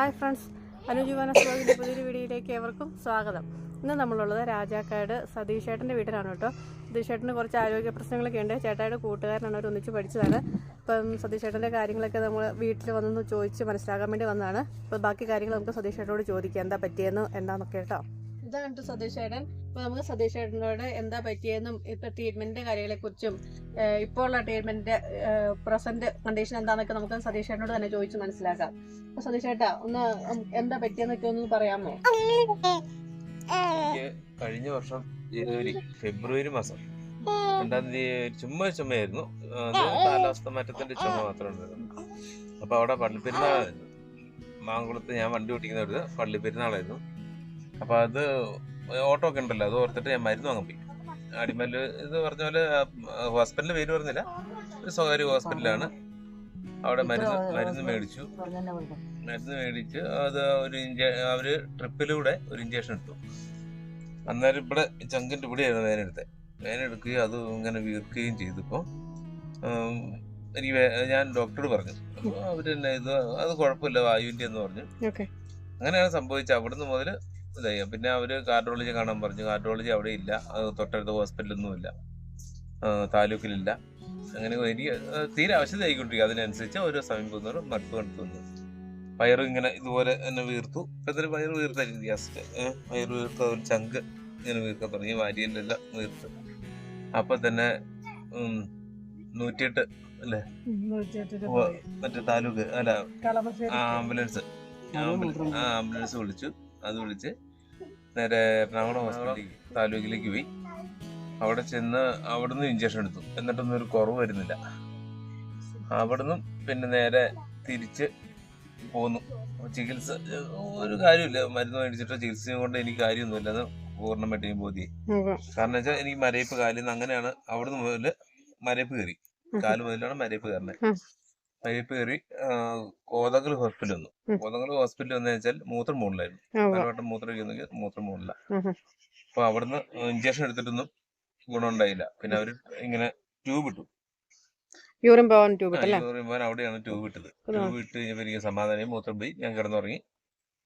Hi friends അനുജീവന സ്വാഗതം പുതിയൊരു വീഡിയോയിലേക്ക് ഏവർക്കും സ്വാഗതം. ഇന്ന് നമ്മളുള്ളത് രാജാക്കാട് സതീഷ് ചേട്ടന്റെ വീട്ടിലാണ് കേട്ടോ. സതീഷ് ചേട്ടന് കുറച്ച് ആരോഗ്യ പ്രശ്നങ്ങളൊക്കെ ഉണ്ട്. ചേട്ടായുടെ കൂട്ടുകാരനാണ് അവർ ഒന്നിച്ച് പഠിച്ചതാണ്. ഇപ്പം സതീഷ് ചേട്ടന്റെ കാര്യങ്ങളൊക്കെ നമ്മൾ വീട്ടിൽ വന്നൊന്ന് ചോദിച്ച് മനസ്സിലാക്കാൻ വേണ്ടി വന്നതാണ്. അപ്പോൾ ബാക്കി കാര്യങ്ങൾ നമുക്ക് സതീഷ് ചേട്ടനോട് ചോദിക്കാം. എന്താ പറ്റിയെന്ന് എന്താണെന്നൊക്കെ കേട്ടോ. ഇതാണ് സതീഷ് ചേട്ടൻ അപ്പോൾ നമുക്ക് സതീഷ് ചേട്ടനോട് എന്താ പറ്റിയെന്നും ഇപ്പോൾ ട്രീറ്റ്മെന്റിന്റെ കാര്യങ്ങളെക്കുറിച്ചും കുറിച്ചും ഇപ്പോൾ ഉള്ള ട്രീറ്റ്മെന്റിന്റെ പ്രസന്റ് കണ്ടീഷൻ എന്താണെന്നൊക്കെ നമുക്ക് സതീഷ് ചേട്ടനോട് തന്നെ ചോദിച്ച് മനസ്സിലാക്കാം. അപ്പോൾ സതീഷ് ചേട്ടാ ഒന്ന് എന്താ പറ്റിയെന്നൊക്കെ ഒന്ന് പറയാമോ? കഴിഞ്ഞ വർഷം ജനുവരി ഫെബ്രുവരി മാസം രണ്ടാം തീയതി ചുമ്മാ ചുമയായിരുന്നു കാലാവസ്ഥ മാറ്റത്തിന്റെ ചുമ മാത്രമേ ഉണ്ടായിരുന്നു അപ്പൊ അവിടെ പള്ളിപ്പെരുന്നാളായിരുന്നു. മാങ്കുളത്ത് ഞാൻ വണ്ടി ഓടിക്കുന്ന പള്ളിപ്പെരുന്നാളായിരുന്നു. അപ്പൊ അത് ഓട്ടോ ഒക്കെ ഉണ്ടല്ലോ അത് ഓർത്തിട്ട് ഞാൻ മരുന്ന് വാങ്ങാൻ പോയി. അടിമൽ ഇത് പറഞ്ഞ പോലെ ഹോസ്പിറ്റലിന്റെ പേര് പറഞ്ഞില്ല. ഒരു സ്വകാര്യ ഹോസ്പിറ്റലാണ്. അവിടെ മരുന്ന് മരുന്ന് മേടിച്ചു. മരുന്ന് മേടിച്ച് അത് ഒരു ഇഞ്ച അവർ ട്രിപ്പിലൂടെ ഒരു ഇഞ്ചക്ഷൻ ഇട്ടു അന്നേരം ഇവിടെ ചങ്കിന്റെ ഇവിടെയായിരുന്നു വേദന എടുക്കുകയും അത് ഇങ്ങനെ വീർക്കുകയും ചെയ്തപ്പോൾ എനിക്ക് ഞാൻ ഡോക്ടറോട് പറഞ്ഞു അപ്പോൾ അവർ തന്നെ ഇത് അത് കുഴപ്പമില്ല വായുവിന്റെ എന്ന് പറഞ്ഞു അങ്ങനെയാണ് സംഭവിച്ചത്. അവിടുന്ന് മുതൽ ഇതായി. പിന്നെ അവർ കാർഡിയോളജി കാണാൻ പറഞ്ഞു. കാർഡിയോളജി അവിടെ ഇല്ല. തൊട്ടടുത്ത ഹോസ്പിറ്റലൊന്നും ഇല്ല താലൂക്കിലില്ല. അങ്ങനെ എനിക്ക് തീരെ ആവശ്യമായിക്കൊണ്ടിരിക്കും അതിനനുസരിച്ച് ഓരോ സമയം പോകുന്നവരും മടുപ്പ് കണ്ടു വന്നു വയറ് ഇങ്ങനെ ഇതുപോലെ തന്നെ വീർത്തു. ഇപ്പത്തിന് വയറ് വീർത്ത ഗ്യാസ്റ്റ് വയറ് വീർത്ത ഒരു ചങ്ക് ഇങ്ങനെ വീർക്കാൻ തുടങ്ങി. വാരിയെല്ലാം വീർത്ത്. അപ്പൊ തന്നെ നൂറ്റിയെട്ട് അല്ലേ. മറ്റേ താലൂക്ക് അല്ല ആംബുലൻസ്. ആംബുലൻസ് വിളിച്ചു. അത് വിളിച്ച് നേരെ എറണാകുളം ഹോസ്പിറ്റലിലേക്ക് താലൂക്കിലേക്ക് പോയി. അവിടെ ചെന്ന് അവിടുന്ന് ഇഞ്ചക്ഷൻ എടുത്തു. എന്നിട്ടൊന്നും ഒരു കുറവ് വരുന്നില്ല. അവിടുന്ന് പിന്നെ നേരെ തിരിച്ച് പോന്നു. ചികിത്സ ഒരു കാര്യമില്ല മരുന്ന് മേടിച്ചിട്ടോ ചികിത്സയും കൊണ്ട് എനിക്ക് കാര്യമൊന്നുമില്ലെന്ന് പൂർണമായിട്ട് എനിക്ക് ബോധ്യം കാരണം വെച്ചാൽ എനിക്ക് മരയിപ്പ് കാലിൽ നിന്ന് അങ്ങനെയാണ് അവിടുന്ന് മുതൽ മരയിപ്പ് കയറി. കാൽ മുതലാണ് മരയിപ്പ് കയറുന്നത്. കയറി കോതകൽ ഹോസ്പിറ്റലിൽ വന്നു. കോതകൽ ഹോസ്പിറ്റൽ വന്നു വെച്ചാൽ മൂത്രം മുകളിലായിരുന്നു പലവട്ടം മൂത്രം ഒഴിക്കുന്നെങ്കിൽ മൂത്രം മുകളില അപ്പൊ അവിടുന്ന് ഇഞ്ചക്ഷൻ എടുത്തിട്ടൊന്നും ഗുണമുണ്ടായില്ല. പിന്നെ അവർ ഇങ്ങനെ ട്യൂബ് ഇട്ടു. യൂറിൻ പോവാൻ ട്യൂബ് യൂറിൻ പോകാൻ അവിടെയാണ് ട്യൂബ് ഇട്ടത്. ട്യൂബ് ഇട്ട് കഴിഞ്ഞപ്പോ എനിക്ക് സമാധാനം മൂത്രം പോയി ഞാൻ കിടന്നുറങ്ങി.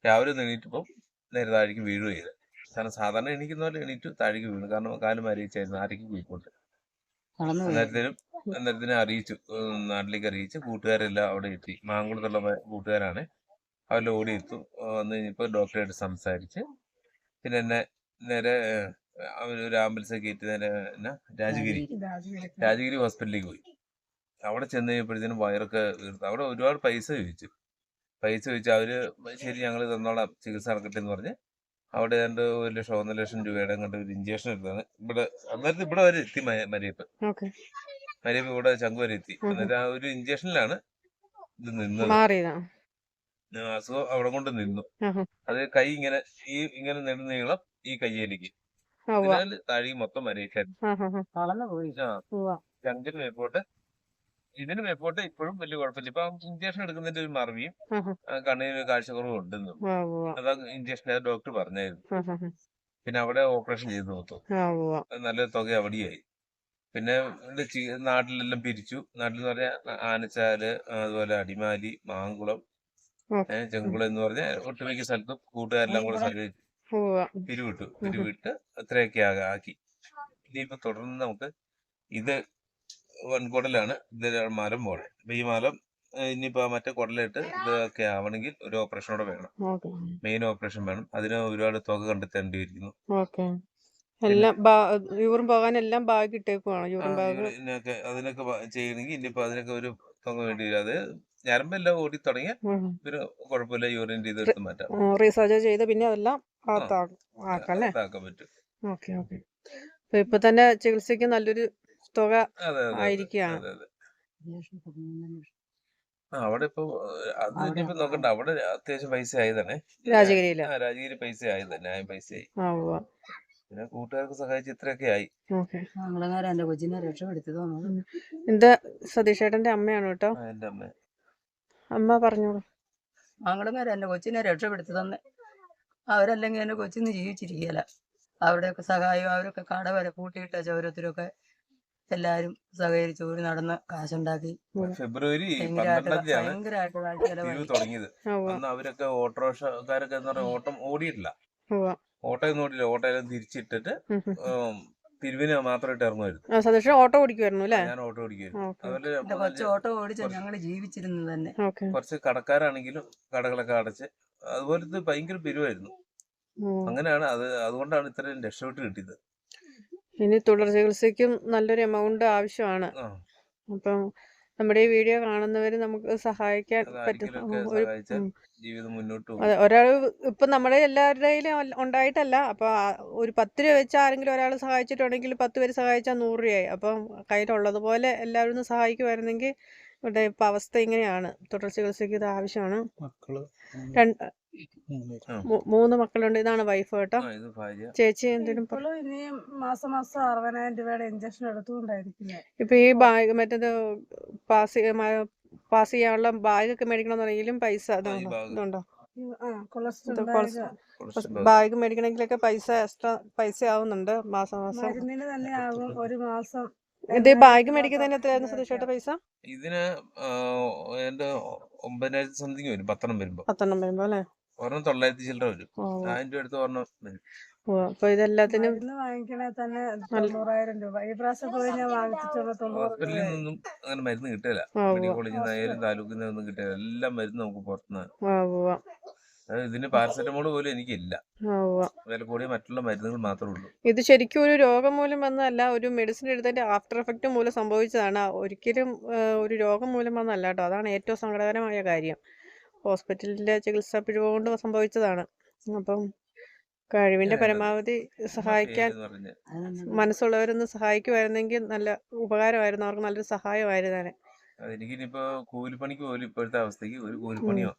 രാവിലെ എണീറ്റപ്പം നേരെ താഴേക്ക് വീഴുക ചെയ്ത്. കാരണം സാധാരണ എണീക്കുന്ന പോലെ എണീറ്റ് താഴേക്ക് വീണു. കാരണം കാൽ മരിച്ചായിരുന്നു ആരേക്ക് പോയിക്കൊണ്ട്. അന്നേരത്തിനും അന്നേരത്തിനെ അറിയിച്ചു. നാട്ടിലേക്ക് അറിയിച്ച് കൂട്ടുകാരെല്ലാം അവിടെ എത്തി. മാങ്കുളത്തുള്ള കൂട്ടുകാരാണ്. അവരെല്ലാം ഓടി എത്തു. വന്നു കഴിഞ്ഞപ്പോൾ ഡോക്ടറായിട്ട് സംസാരിച്ച് പിന്നെ എന്നെ നേരെ അവർ ഒരു ആംബുലൻസ് കയറ്റി നേരെ എന്നാ രാജഗിരി. രാജഗിരി ഹോസ്പിറ്റലിലേക്ക് പോയി. അവിടെ ചെന്ന് കഴിഞ്ഞപ്പോഴത്തേനും വയറൊക്കെ വീർത്തു. അവിടെ ഒരുപാട് പൈസ ചോദിച്ചു. പൈസ ചോദിച്ചു അവർ ശരി ഞങ്ങൾ തന്നോളാം. ചികിത്സ നടക്കട്ടെ എന്ന് പറഞ്ഞ് അവിടെ ഏതാണ്ട് ഒരു ലക്ഷം ഒന്നര ലക്ഷം രൂപയുടെ കണ്ട് ഒരു ഇഞ്ചക്ഷൻ എടുത്താണ്. ഇവിടെ അന്നേരത്ത് ഇവിടെ വരെ എത്തി മരിയപ്പ് മരയപ്പ് ഇവിടെ വരെ എത്തി. എന്നിട്ട് ആ ഒരു ഇഞ്ചക്ഷനിലാണ് ഇത് നിന്നത്. മാറിയതാ. അസുഖം അവിടെ കൊണ്ട് നിന്നു. അത് കൈ ഇങ്ങനെ ഈ ഇങ്ങനെ നെടുനീളം ഈ കയ്യിലേക്ക്. ആ ഉവ്വ. താഴെ മൊത്തം മരയിച്ചായിരുന്നു. ചങ്കിന് മേപ്പോട്ട് ഇതിന് മേപ്പോട്ട് ഇപ്പോഴും വലിയ കുഴപ്പമില്ല. ഇപ്പൊ ഇഞ്ചക്ഷൻ എടുക്കുന്നതിന്റെ ഒരു മറവിയും കണ്ണിന് ഒരു കാഴ്ചക്കുറവും ഉണ്ടെന്ന്. അതാ ഇഞ്ചക്ഷൻ ഡോക്ടർ പറഞ്ഞായിരുന്നു. പിന്നെ അവിടെ ഓപ്പറേഷൻ ചെയ്ത് നോക്കും. നല്ല തുക അവിടെയായി. പിന്നെ നാട്ടിലെല്ലാം പിരിച്ചു. നാട്ടിൽ എന്ന് പറഞ്ഞാൽ ആനച്ചാൽ അതുപോലെ അടിമാലി മാങ്കുളം ചെങ്കുളം എന്ന് പറഞ്ഞ ഒട്ടുമിക്ക സ്ഥലത്തും കൂട്ടുകാരെല്ലാം കൂടെ സഹകരിച്ച്. പിരിവിട്ടു. പിരിവിട്ട് അത്രയൊക്കെ ആക്കി. ഇനിയിപ്പോ തുടർന്ന് നമുക്ക് ഇത് വൻകുടലാണ്. ഇത് മരം പോണെ അപ്പൊ ഈ മരം ഇനിയിപ്പോ മറ്റേ കുടലിട്ട് ഇതൊക്കെ ആവണമെങ്കിൽ ഒരു ഓപ്പറേഷൻ കൂടെ വേണം. മെയിൻ ഓപ്പറേഷൻ വേണം. അതിന് ഒരുപാട് തുക കണ്ടെത്തേണ്ടിയിരിക്കുന്നു. എല്ലാം ബാ- യൂറിൻ പോകാൻ എല്ലാം ബാഗ് ഇട്ടേക്കുവാണ് യൂറിൻ ബാഗ് ഇതിനൊക്കെ അതിനൊക്കെ വ- ചെയ്യണമെങ്കിൽ ഇനിയിപ്പോ അതിനൊക്കെ ഒരു തുക വേണ്ടി വരും അത് ഞരമ്പെല്ലാം ഓടി തുടങ്ങിയാൽ പിന്നെ കുഴപ്പമില്ല യൂറിൻ ചെയ്ത് എടുത്ത് മാറ്റാം. റീസർച്ച് ചെയ്ത് പിന്നെ അതെല്ലാം ആക്കാൻ ആക്കാം അല്ലേ അതാക്കാൻ പറ്റും. Okay okay. അപ്പൊ ഇപ്പൊ തന്നെ ചികിത്സയ്ക്ക് നല്ലൊരു തുക അതെ അതെ അതെ ആയിരിക്കുകയാണ് അതെ അതെ. ആ, അവിടെ ഇപ്പൊ അത് ഇനിയിപ്പോ നോക്കണ്ട. അവിടെ അത്യാവശ്യം പൈസ ആയി തന്നെ രാജഗിരിയിൽ? ആ രാജഗിരി പൈസ ആയി തന്നെ പൈസ ആയി ആ ഉവ്വ. പിന്നെ കൂട്ടുകാർക്ക് സഹായിച്ച് ഇത്രയൊക്കെ ആയി. എന്റെ കൊച്ചിനെ രക്ഷപ്പെടുത്തിയതോ ഇത് സതീഷ് ചേട്ടന്റെ അമ്മയാണ് കേട്ടോ? എന്റെ അമ്മ അമ്മ പറഞ്ഞോളൂ. ആങ്ങളങ്ങാരൻ എന്റെ കൊച്ചിനെ രക്ഷപ്പെടുത്തി തന്നെ അവരല്ലെങ്കിൽ എന്റെ കൊച്ചിന്ന് ജീവിച്ചിരിക്കുകയില്ല. അവരുടെയൊക്കെ സഹായം അവരൊക്കെ കട വരെ പൂട്ടിയിട്ട ചോരത്തിലൊക്കെ എല്ലാരും സഹകരിച്ച് ഒരു നടന്ന് കാശുണ്ടാക്കി. ഫെബ്രുവരി ഭയങ്കരമായിട്ട് തുടങ്ങിയത്. അവരൊക്കെ ഓട്ടോറിക്ഷക്കാരൊക്കെ ഓട്ടം ഓടിയിട്ടില്ല. ഉവ്വ ഓട്ടോ ഒന്നും ഓടിയില്ല ഓട്ടോ എല്ലാം തിരിച്ചിട്ടിട്ട് തിരുവിന് മാത്രമായിട്ട് ഇറങ്ങുമായിരുന്നു. സതീഷ് ഓട്ടോ ഓടിക്കുമായിരുന്നു അല്ലേ? ഞാൻ ഓട്ടോ ഓടിക്കുമായിരുന്നു. എന്റെ ഓട്ടോ ഓടിച്ച ഞങ്ങൾ ജീവിച്ചിരുന്നത് തന്നെ. കുറച്ച് കടക്കാരാണെങ്കിലും കടകളൊക്കെ അടച്ച് അതുപോലത്തെ ഭയങ്കര പിരിവായിരുന്നു. അങ്ങനെയാണ് അത് അതുകൊണ്ടാണ് ഇത്രയും രക്ഷപ്പെട്ട് കിട്ടിയത്. ഇനി തുടർ ചികിത്സയ്ക്കും നല്ലൊരു എമൗണ്ട് ആവശ്യമാണ്. അപ്പം നമ്മുടെ ഈ വീഡിയോ കാണുന്നവര് നമുക്ക് സഹായിക്കാൻ പറ്റും. ഒരു ജീവിതം മുന്നോട്ട് അതെ ഒരാൾ ഇപ്പം നമ്മുടെ എല്ലാവരുടെയും ഉണ്ടായിട്ടല്ല. അപ്പോൾ ഒരു പത്ത് രൂപ വെച്ച് ആരെങ്കിലും ഒരാൾ സഹായിച്ചിട്ടുണ്ടെങ്കിൽ പത്ത് പേര് സഹായിച്ചാൽ നൂറ് രൂപയായി. അപ്പം കയ്യിലുള്ളതുപോലെ എല്ലാവരും ഒന്ന് സഹായിക്കുമായിരുന്നെങ്കിൽ ഇവിടെ ഇപ്പം അവസ്ഥ ഇങ്ങനെയാണ്. തുടർ ചികിത്സയ്ക്ക് ഇത് ആവശ്യമാണ്. മക്കൾ രണ്ട് മൂന്ന് മക്കളുണ്ട്. ഇതാണ് വൈഫ് കേട്ടോ. ആ, ഇത് ഭാര്യ. ചേച്ചി ഇപ്പോഴും മാസം മാസം അറുപതിനായിരം രൂപയുടെ ഇഞ്ചക്ഷൻ എടുത്തുകൊണ്ടായിരിക്കും ഇപ്പൊ ഈ ബാഗ് മറ്റേത് പാസ് പാസ് ചെയ്യാനുള്ള ബാഗൊക്കെ മേടിക്കണമെന്നുണ്ടെങ്കിലും പൈസ ഇതുണ്ടോ? ബാഗ്. മേടിക്കണമെങ്കിലൊക്കെ പൈസ എക്സ്ട്രാ പൈസ ആവുന്നുണ്ട് മാസം മാസം. മരുന്നിന് തന്നെ ആവും ഒരു മാസം ഇത് ബാഗ് മേടിക്കുന്നതിന് എത്രയായിരുന്നു സതീഷേട്ട പൈസ? ഇതിന് എന്റെ ഒമ്പതിനായിരത്തി സംതിങ് വരും പത്തെണ്ണം വരുമ്പോ. പത്തെണ്ണം വരുമ്പോ അല്ലേ? ഒരെണ്ണം തൊള്ളായിരത്തി ചില്ലറ വരും. രൂപ എടുത്ത് ഒരെണ്ണം വരും. അപ്പൊ ഇതെല്ലാത്തിനും മരുന്ന് വാങ്ങിക്കണേ തന്നെ തൊണ്ണൂറായിരം രൂപ. ഈ പ്രാവശ്യം പോയി ഞാൻ വാങ്ങിച്ചിട്ടുള്ള തൊണ്ണൂറ് ഹോസ്പിറ്റലിൽ നിന്നും അങ്ങനെ മരുന്ന് കിട്ടില്ല മെഡിക്കൽ കോളേജിൽ നിന്നായാലും താലൂക്കിൽ നിന്നും കിട്ടില്ല എല്ലാം മരുന്ന് നമുക്ക് അതായത് ഇതിന് പാരസെറ്റമോൾ പോലും എനിക്കില്ല. വില കൂടിയ മറ്റുള്ള മരുന്നുകൾ മാത്രമേ ഉള്ളൂ. ഇത് ശരിക്കും ഒരു രോഗം മൂലം വന്നതല്ല ഒരു മെഡിസിൻ എടുത്തതിന്റെ ആഫ്റ്റർ എഫക്റ്റ് മൂലം സംഭവിച്ചതാണ്. ഒരിക്കലും ഒരു രോഗം മൂലം വന്നല്ല കേട്ടോ. അതാണ് ഏറ്റവും സങ്കടകരമായ കാര്യം. ഹോസ്പിറ്റലിലെ ചികിത്സാ പിഴവ് കൊണ്ട് സംഭവിച്ചതാണ്. അപ്പം കഴിവിന്റെ പരമാവധി സഹായിക്കാൻ മനസ്സുള്ളവരൊന്ന് സഹായിക്കുമായിരുന്നെങ്കിൽ നല്ല ഉപകാരമായിരുന്നു. അവർക്ക് നല്ലൊരു സഹായമായിരുന്നേനെ അതെനിക്കിനിപ്പോ കൂലിപ്പണിക്ക് പോലും ഇപ്പോഴത്തെ അവസ്ഥക്ക് ഒരു. കൂലിപ്പണിയോ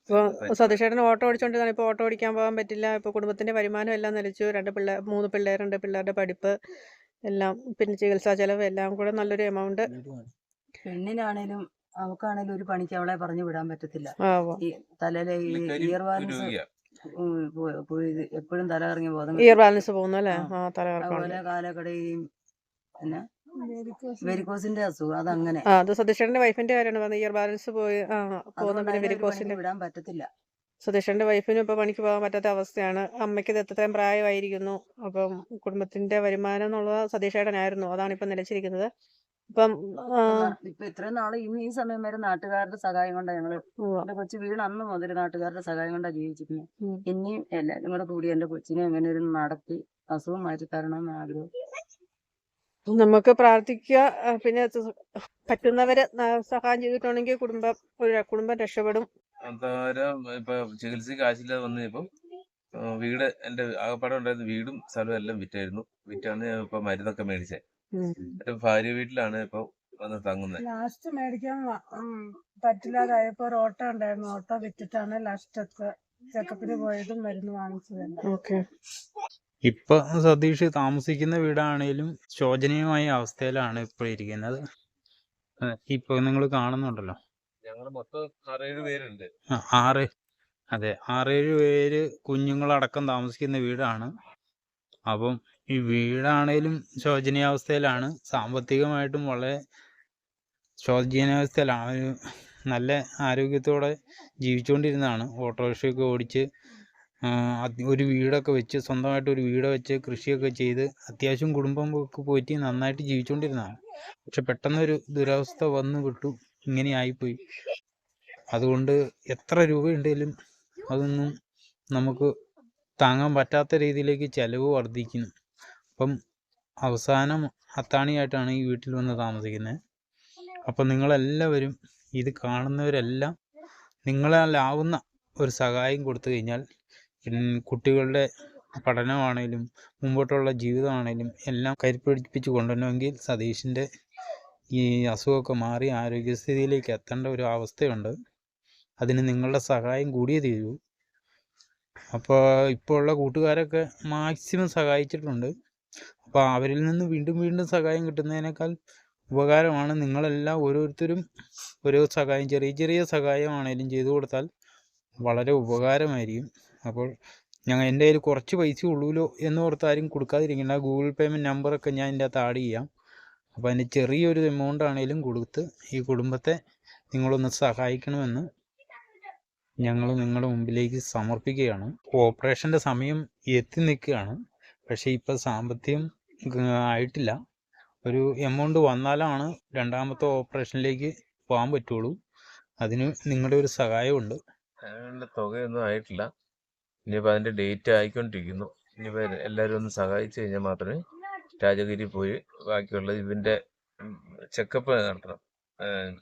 ഇപ്പൊ സതീഷേട്ടൻ ഓട്ടോ ഓടിച്ചോണ്ടിരുന്നാണ് ഇപ്പൊ ഓട്ടോ ഓടിക്കാൻ പോകാൻ പറ്റില്ല. ഇപ്പൊ കുടുംബത്തിന്റെ വരുമാനം എല്ലാം നിലച്ചു. രണ്ട് പിള്ളേർ മൂന്ന് പിള്ളേരുണ്ട്. പിള്ളേരുടെ പഠിപ്പ് എല്ലാം പിന്നെ ചികിത്സാ ചെലവ് എല്ലാം കൂടെ നല്ലൊരു എമൗണ്ട്. പെണ്ണിനാണേലും അവക്കാണേലും ഒരു പണിക്ക് അവളെ പറഞ്ഞു വിടാൻ പറ്റത്തില്ല. ഈ തലയിലെ ഈ ഇയർ ബാലൻസ് എപ്പോഴും തല കറങ്ങി ബോധം ഇയർ ബാലൻസ് പോകുന്നു അല്ലേ അതുപോലെ കാലക്കടയും പിന്നെ വെരിക്കോസിന്റെ അസുഖം അതങ്ങനെ. ആ അത് സതീഷേട്ടന്റെ വൈഫിന്റെ കാര്യമാണ്. പറഞ്ഞത് ഇയർ ബാലൻസ് പോയി ആ പോകുന്ന പിന്നെ വെരിക്കോസിന്റെ വിടാൻ പറ്റത്തില്ല. സുധീഷന്റെ വൈഫിനും ഇപ്പൊ പണിക്ക് പോകാൻ പറ്റാത്ത അവസ്ഥയാണ്. അമ്മയ്ക്ക് ഇത് എത്രയും പ്രായമായിരിക്കുന്നു. അപ്പം കുടുംബത്തിന്റെ വരുമാനം എന്നുള്ളത് സതീഷേട്ടനായിരുന്നു അതാണ് ഇപ്പൊ നിലച്ചിരിക്കുന്നത്. അപ്പം ആ, ഇപ്പൊ ഇത്രയും നാൾ ഇന്ന് ഈ സമയം വരെ നാട്ടുകാരുടെ സഹായം കൊണ്ടാ ഞങ്ങൾ. എന്റെ കൊച്ചു വീട് അന്ന് മുതൽ നാട്ടുകാരുടെ സഹായം കൊണ്ടാ ജീവിച്ചിരുന്നത്. ഇനിയും എല്ലാരും കൂടെ കൂടി എന്റെ കൊച്ചിനെ എങ്ങനെ ഒരു നടത്തി അസുഖം മാറ്റി തരണം എന്ന് ആഗ്രഹം നമുക്ക് പ്രാർത്ഥിക്കുക. പിന്നെ പറ്റുന്നവരെ സഹായം ചെയ്തിട്ടുണ്ടെങ്കിൽ കുടുംബം ഒരു കുടുംബം രക്ഷപ്പെടും. എന്തായാലും ഇപ്പൊ ചികിത്സ കാശില്ലാതെ വന്നപ്പോ വീട് എന്റെ ആകപ്പാടെ ഉണ്ടായിരുന്ന വീടും സ്ഥലവും എല്ലാം വിറ്റായിരുന്നു. വിറ്റാണ് ഞാൻ ഇപ്പൊ മരുന്നൊക്കെ മേടിച്ചത് എന്റെ ഭാര്യ വീട്ടിലാണ് ഇപ്പൊ വന്ന് തങ്ങുന്നത് ലാസ്റ്റ് മേടിക്കാൻ പറ്റില്ലാതായപ്പോ ഒരു ഓട്ടോ ഉണ്ടായിരുന്നു. ഓട്ടോ വിറ്റിട്ടാണ് ലാസ്റ്റത്തെ ചെക്കപ്പിന് പോയതും മരുന്ന് വാങ്ങിച്ചത് ഓക്കെ ഇപ്പൊ സതീഷ് താമസിക്കുന്ന വീടാണേലും ശോചനീയമായ അവസ്ഥയിലാണ് ഇപ്പോൾ ഇരിക്കുന്നത്. ഇപ്പൊ നിങ്ങൾ കാണുന്നുണ്ടല്ലോ. ഞങ്ങൾ മൊത്തം ആറേഴ് പേരുണ്ട്. ആറ് അതെ ആറേഴ് പേര് കുഞ്ഞുങ്ങളടക്കം താമസിക്കുന്ന വീടാണ്. അപ്പം ഈ വീടാണേലും ശോചനീയാവസ്ഥയിലാണ്. സാമ്പത്തികമായിട്ടും വളരെ ശോചനീയാവസ്ഥയിലാണ്. നല്ല ആരോഗ്യത്തോടെ ജീവിച്ചുകൊണ്ടിരുന്നതാണ് ഓട്ടോറിക്ഷയൊക്കെ ഓടിച്ച് ഒരു വീടൊക്കെ വെച്ച് സ്വന്തമായിട്ട് ഒരു വീട് വെച്ച് കൃഷിയൊക്കെ ചെയ്ത് അത്യാവശ്യം കുടുംബം ഒക്കെ പോയിട്ട് നന്നായിട്ട് ജീവിച്ചുകൊണ്ടിരുന്നതാണ് പക്ഷെ പെട്ടെന്നൊരു ദുരവസ്ഥ വന്നു വിട്ടു. ഇങ്ങനെ ആയിപ്പോയി. അതുകൊണ്ട് എത്ര രൂപ ഉണ്ടെങ്കിലും അതൊന്നും നമുക്ക് താങ്ങാൻ പറ്റാത്ത രീതിയിലേക്ക് ചിലവ് വർദ്ധിക്കുന്നു. അപ്പം അവസാനം അത്താണിയായിട്ടാണ് ഈ വീട്ടിൽ വന്ന് താമസിക്കുന്നത്. അപ്പം നിങ്ങളെല്ലാവരും ഇത് കാണുന്നവരെല്ലാം നിങ്ങളാലാവുന്ന ഒരു സഹായം കൊടുത്തു കഴിഞ്ഞാൽ കുട്ടികളുടെ പഠനമാണേലും മുമ്പോട്ടുള്ള ജീവിതമാണേലും എല്ലാം കരുപ്പിടിപ്പിച്ച് കൊണ്ടുവരണമെങ്കിൽ സതീഷിന്റെ ഈ അസുഖമൊക്കെ മാറി ആരോഗ്യസ്ഥിതിയിലേക്ക് എത്തേണ്ട ഒരു അവസ്ഥയുണ്ട്. അതിന് നിങ്ങളുടെ സഹായം കൂടിയേ തീരൂ. അപ്പോൾ ഇപ്പോൾ ഉള്ള കൂട്ടുകാരൊക്കെ മാക്സിമം സഹായിച്ചിട്ടുണ്ട്. അപ്പോൾ അവരിൽ നിന്ന് വീണ്ടും വീണ്ടും സഹായം കിട്ടുന്നതിനേക്കാൾ ഉപകാരമാണ് നിങ്ങളെല്ലാം ഓരോരുത്തരും ഓരോ സഹായം ചെറിയ ചെറിയ സഹായമാണേലും ചെയ്തു കൊടുത്താൽ വളരെ ഉപകാരമായിരിക്കും. അപ്പോൾ ഞങ്ങൾ എന്റെ കയ്യിൽ കുറച്ച് പൈസ ഉള്ളൂല്ലോ എന്ന് ഓർത്താരും കൊടുക്കാതിരിക്കേണ്ട. ഗൂഗിൾ പേയ്മെന്റ് നമ്പറൊക്കെ ഞാൻ എന്റെ അകത്ത് ആഡ് ചെയ്യാം. അപ്പോൾ അതിന്റെ ചെറിയൊരു എമൗണ്ട് ആണെങ്കിലും കൊടുത്ത് ഈ കുടുംബത്തെ നിങ്ങളൊന്ന് സഹായിക്കണമെന്ന് ഞങ്ങൾ നിങ്ങളുടെ മുമ്പിലേക്ക് സമർപ്പിക്കുകയാണ്. ഓപ്പറേഷന്റെ സമയം എത്തി നിൽക്കുകയാണ്. പക്ഷേ ഇപ്പോൾ സാമ്പത്തികം ആയിട്ടില്ല. ഒരു എമൗണ്ട് വന്നാലാണ് രണ്ടാമത്തെ ഓപ്പറേഷനിലേക്ക് പോകാൻ പറ്റുള്ളൂ. അതിന് നിങ്ങളുടെ ഒരു സഹായമുണ്ട് തുകയൊന്നും ആയിട്ടില്ല. ഇനിയിപ്പോൾ അതിന്റെ ഡേറ്റ് ആയിക്കൊണ്ടിരിക്കുന്നു. ഇനിയിപ്പോൾ എല്ലാവരും ഒന്ന് സഹായിച്ചു കഴിഞ്ഞാൽ മാത്രമേ രാജഗിരി പോയി ബാക്കിയുള്ള ഇതിന്റെ ചെക്കപ്പ് നടത്തണം.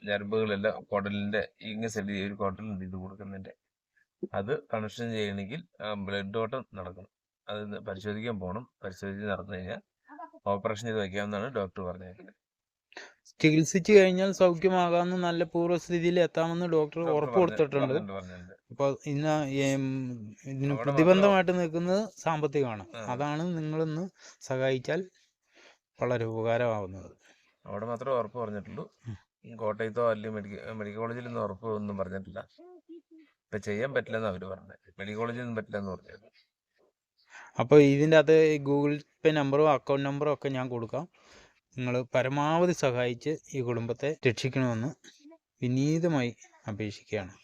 ഞരമ്പുകളെല്ലാം കുടലിന്റെ ഇങ്ങനെ സെറ്റ് ഒരു കുടലുണ്ട് ഇത് കൊടുക്കുന്നതിന്റെ അത് കണക്ഷൻ ചെയ്യണമെങ്കിൽ ബ്ലഡ് ഓട്ടം നടക്കണം. അത് പരിശോധിക്കാൻ പോകണം പരിശോധിച്ച് നടന്നു കഴിഞ്ഞാൽ ഓപ്പറേഷൻ ചെയ്ത് വയ്ക്കാമെന്നാണ് ഡോക്ടർ പറഞ്ഞേക്കുന്നത്. ചികിത്സിച്ച് കഴിഞ്ഞാൽ സൗഖ്യമാകാമെന്ന് നല്ല പൂർവസ്ഥിതിയിൽ എത്താമെന്ന് ഡോക്ടർ ഉറപ്പ് കൊടുത്തിട്ടുണ്ട്. അപ്പോൾ ഇന്ന് ഇതിന് പ്രതിബന്ധമായിട്ട് നിൽക്കുന്നത് സാമ്പത്തികമാണ്. അതാണ് നിങ്ങളൊന്ന് സഹായിച്ചാൽ വളരെ ഉപകാരമാവുന്നത്. അവിടെ മാത്രമേ ഉറപ്പ് പറഞ്ഞിട്ടുള്ളൂ. കോട്ടയത്തോ അല്ലെങ്കിൽ മെഡിക്കൽ മെഡിക്കൽ കോളേജിലൊന്നും ഉറപ്പ് ഒന്നും പറഞ്ഞിട്ടില്ല. ഇപ്പം ചെയ്യാൻ പറ്റില്ലെന്ന് അവർ പറഞ്ഞത്. മെഡിക്കൽ കോളേജിൽ നിന്ന് പറ്റില്ലെന്ന് പറഞ്ഞത്. അപ്പോൾ ഇതിന്റെ അകത്ത് ഗൂഗിൾ പേ നമ്പറും അക്കൗണ്ട് നമ്പറും ഒക്കെ ഞാൻ കൊടുക്കാം. നിങ്ങൾ പരമാവധി സഹായിച്ച് ഈ കുടുംബത്തെ രക്ഷിക്കണമെന്ന് വിനീതമായി അപേക്ഷിക്കുകയാണ്.